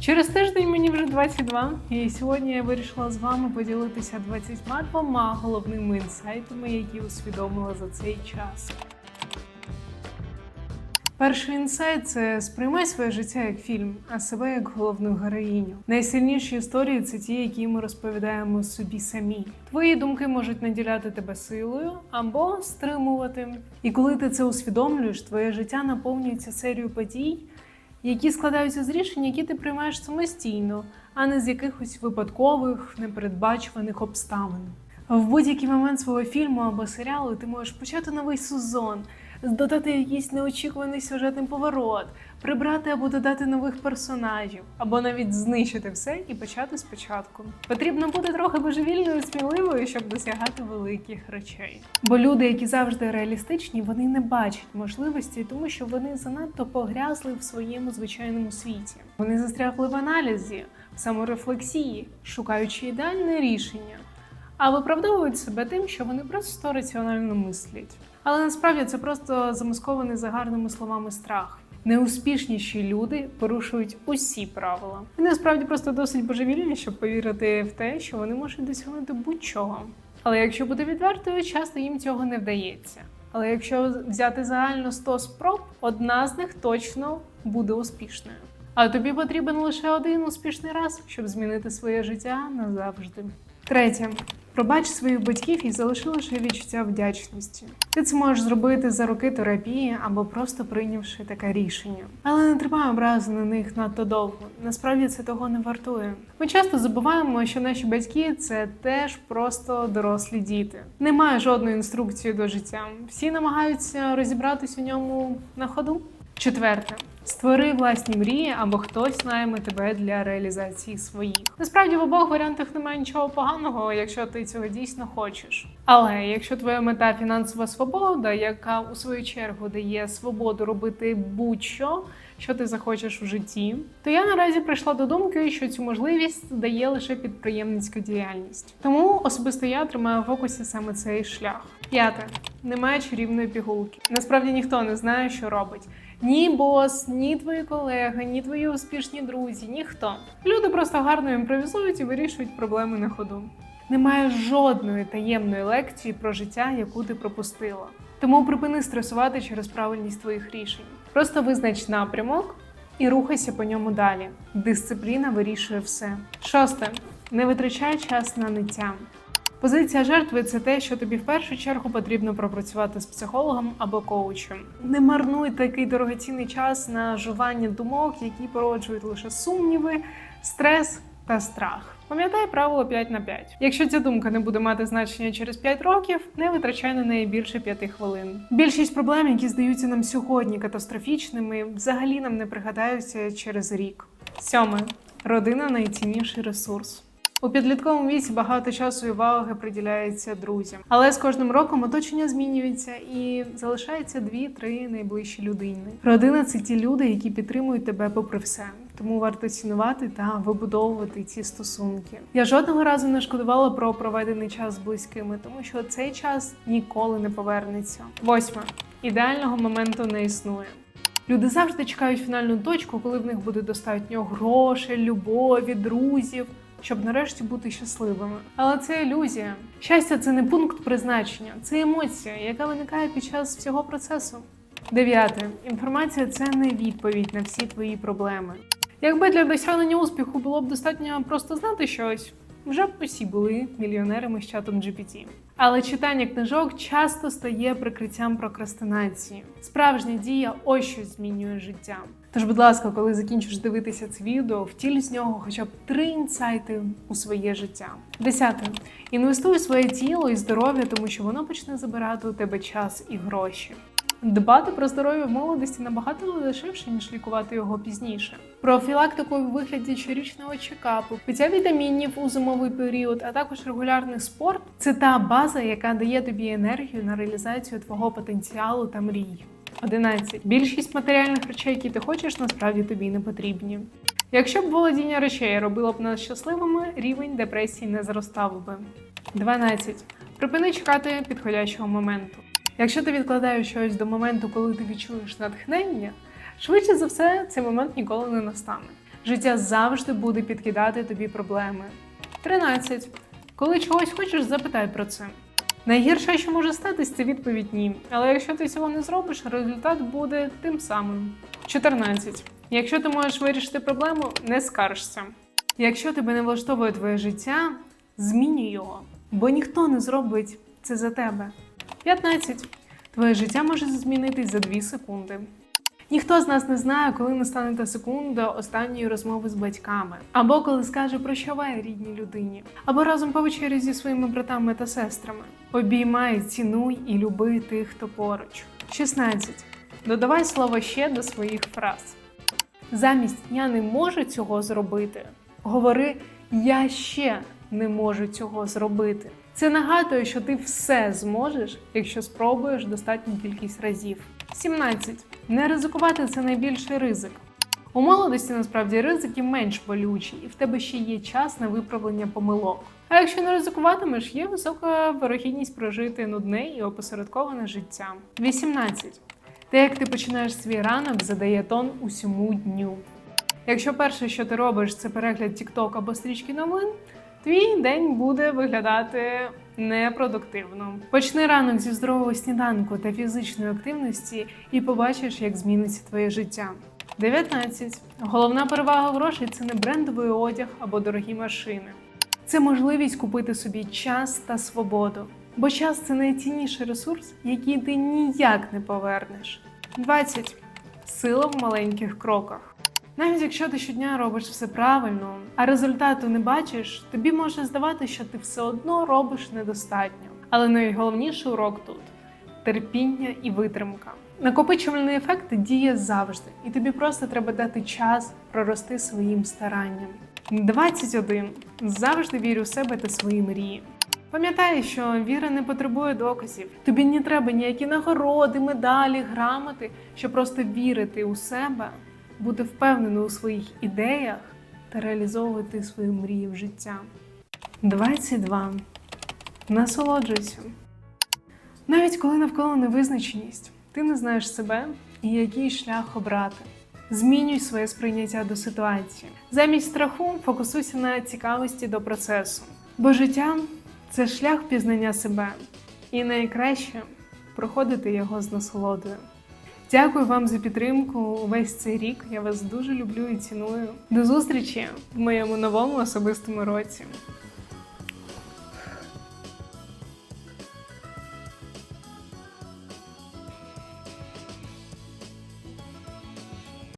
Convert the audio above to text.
Через тиждень мені вже 22, і сьогодні я вирішила з вами поділитися 22 головними інсайтами, які усвідомила за цей час. Перший інсайт це сприймай своє життя як фільм, а себе як головну героїню. Найсильніші історії це ті, які ми розповідаємо собі самі. Твої думки можуть наділяти тебе силою або стримувати. І коли ти це усвідомлюєш, твоє життя наповнюється серією подій, які складаються з рішень, які ти приймаєш самостійно, а не з якихось випадкових, непередбачуваних обставин. В будь-який момент свого фільму або серіалу ти можеш почати новий сезон, додати якийсь неочікуваний сюжетний поворот, прибрати або додати нових персонажів, або навіть знищити все і почати спочатку. Потрібно бути трохи божевільною сміливою, щоб досягати великих речей. Бо люди, які завжди реалістичні, вони не бачать можливості, тому що вони занадто погрязли в своєму звичайному світі. Вони застрягли в аналізі, в саморефлексії, шукаючи ідеальне рішення а виправдовують себе тим, що вони просто раціонально мислять. Але насправді це просто замаскований за гарними словами страх. Найуспішніші люди порушують усі правила. Вони насправді просто досить божевільні, щоб повірити в те, що вони можуть досягнути будь-чого. Але якщо бути відвертою, часто їм цього не вдається. Але якщо взяти загально 100 спроб, одна з них точно буде успішною. А тобі потрібен лише один успішний раз, щоб змінити своє життя назавжди. Третє. Пробач своїх батьків і залиши лише відчуття вдячності. Ти це можеш зробити за роки терапії або просто прийнявши таке рішення. Але не тримай образи на них надто довго. Насправді це того не вартує. Ми часто забуваємо, що наші батьки це теж просто дорослі діти. Немає жодної інструкції до життя. Всі намагаються розібратись у ньому на ходу. Четверте. Створи власні мрії або хтось найме тебе для реалізації своїх. Насправді в обох варіантах немає нічого поганого, якщо ти цього дійсно хочеш. Але якщо твоя мета фінансова свобода, яка у свою чергу дає свободу робити будь-що, що ти захочеш в житті, то я наразі прийшла до думки, що цю можливість дає лише підприємницька діяльність. Тому особисто я тримаю в фокусі саме цей шлях. П'яте немає чарівної пігулки. Насправді ніхто не знає, що робить. Ні бос, ні твої колеги, ні твої успішні друзі, ніхто. Люди просто гарно імпровізують і вирішують проблеми на ходу. Немає жодної таємної лекції про життя, яку ти пропустила. Тому припини стресувати через правильність твоїх рішень. Просто визнач напрямок і рухайся по ньому далі. Дисципліна вирішує все. Шосте. Не витрачай час на ниття. Позиція жертви це те, що тобі в першу чергу потрібно пропрацювати з психологом або коучем. Не марнуй такий дорогоцінний час на жування думок, які породжують лише сумніви, стрес та страх. Пам'ятай правило 5 на 5. Якщо ця думка не буде мати значення через 5 років, не витрачай на неї більше 5 хвилин. Більшість проблем, які здаються нам сьогодні катастрофічними, взагалі нам не пригадаються через рік. Сьоме родина найцінніший ресурс. У підлітковому віці багато часу і уваги приділяється друзям, але з кожним роком оточення змінюється і залишається дві-три найближчі людини. Родина це ті люди, які підтримують тебе попри все. Тому варто цінувати та вибудовувати ці стосунки. Я жодного разу не шкодувала про проведений час з близькими, тому що цей час ніколи не повернеться. Восьме ідеального моменту не існує. Люди завжди чекають фінальну точку, коли в них буде достатньо грошей, любові, друзів щоб нарешті бути щасливими. Але це ілюзія. Щастя, це не пункт призначення, це емоція, яка виникає під час всього процесу. Дев'яте інформація це не відповідь на всі твої проблеми. Якби для досягнення успіху було б достатньо просто знати щось, вже б усі були мільйонерами з чатом GPT. Але читання книжок часто стає прикриттям прокрастинації. Справжня дія ось що змінює життя. Тож, будь ласка, коли закінчиш дивитися це відео, втіль з нього хоча б три інсайти у своє життя. Десяте. Інвестуй у своє тіло і здоров'я, тому що воно почне забирати у тебе час і гроші. Дбати про здоров'я в молодості набагато дешевше, ніж лікувати його пізніше. Профілактику у вигляді щорічного чекапу, пиття вітамінів у зимовий період, а також регулярний спорт це та база, яка дає тобі енергію на реалізацію твого потенціалу та мрій. 11. Більшість матеріальних речей, які ти хочеш, насправді тобі не потрібні. Якщо б володіння речей робило б нас щасливими, рівень депресії не зростав би. 12. Припини чекати підходящого моменту. Якщо ти відкладаєш щось до моменту, коли ти відчуєш натхнення, швидше за все цей момент ніколи не настане. Життя завжди буде підкидати тобі проблеми. 13. Коли чогось хочеш, запитай про це. Найгірше, що може статись, це відповідь ні. Але якщо ти цього не зробиш, результат буде тим самим. 14. Якщо ти можеш вирішити проблему, не скаржся. Якщо тебе не влаштовує твоє життя, змінюй його, бо ніхто не зробить це за тебе. 15. Твоє життя може змінитись за 2 секунди. Ніхто з нас не знає, коли настане та секунда останньої розмови з батьками, або коли скаже прощавай рідній людині, або разом повечері зі своїми братами та сестрами. Обіймай, цінуй і люби тих, хто поруч. 16. Додавай слово ще до своїх фраз. Замість я не можу цього зробити. Говори я ще не можу цього зробити. Це нагадує, що ти все зможеш, якщо спробуєш достатню кількість разів. 17. Не ризикувати це найбільший ризик. У молодості насправді ризики менш болючі, і в тебе ще є час на виправлення помилок. А якщо не ризикуватимеш, є висока вирогідність прожити нудне і опосередковане життя. 18. Те, як ти починаєш свій ранок, задає тон усьому дню. Якщо перше, що ти робиш, це перегляд TikTok або стрічки новин, твій день буде виглядати непродуктивно. Почни ранок зі здорового сніданку та фізичної активності і побачиш, як зміниться твоє життя. 19. Головна перевага грошей це не брендовий одяг або дорогі машини. Це можливість купити собі час та свободу. Бо час це найцінніший ресурс, який ти ніяк не повернеш. 20. Сила в маленьких кроках. Навіть якщо ти щодня робиш все правильно, а результату не бачиш, тобі може здавати, що ти все одно робиш недостатньо. Але найголовніший урок тут терпіння і витримка. Накопичувальний ефект діє завжди, і тобі просто треба дати час прорости своїм старанням. 21. Завжди вірю в себе та свої мрії. Пам'ятай, що віра не потребує доказів. Тобі не треба ніякі нагороди, медалі, грамоти, щоб просто вірити у себе, бути впевненою у своїх ідеях та реалізовувати свої мрії в життя. 22. Насолоджуйся. Навіть коли навколо невизначеність, ти не знаєш себе і який шлях обрати. Змінюй своє сприйняття до ситуації. Замість страху фокусуйся на цікавості до процесу. Бо життя це шлях пізнання себе, і найкраще проходити його з насолодою. Дякую вам за підтримку увесь цей рік. Я вас дуже люблю і ціную. До зустрічі в моєму новому особистому році.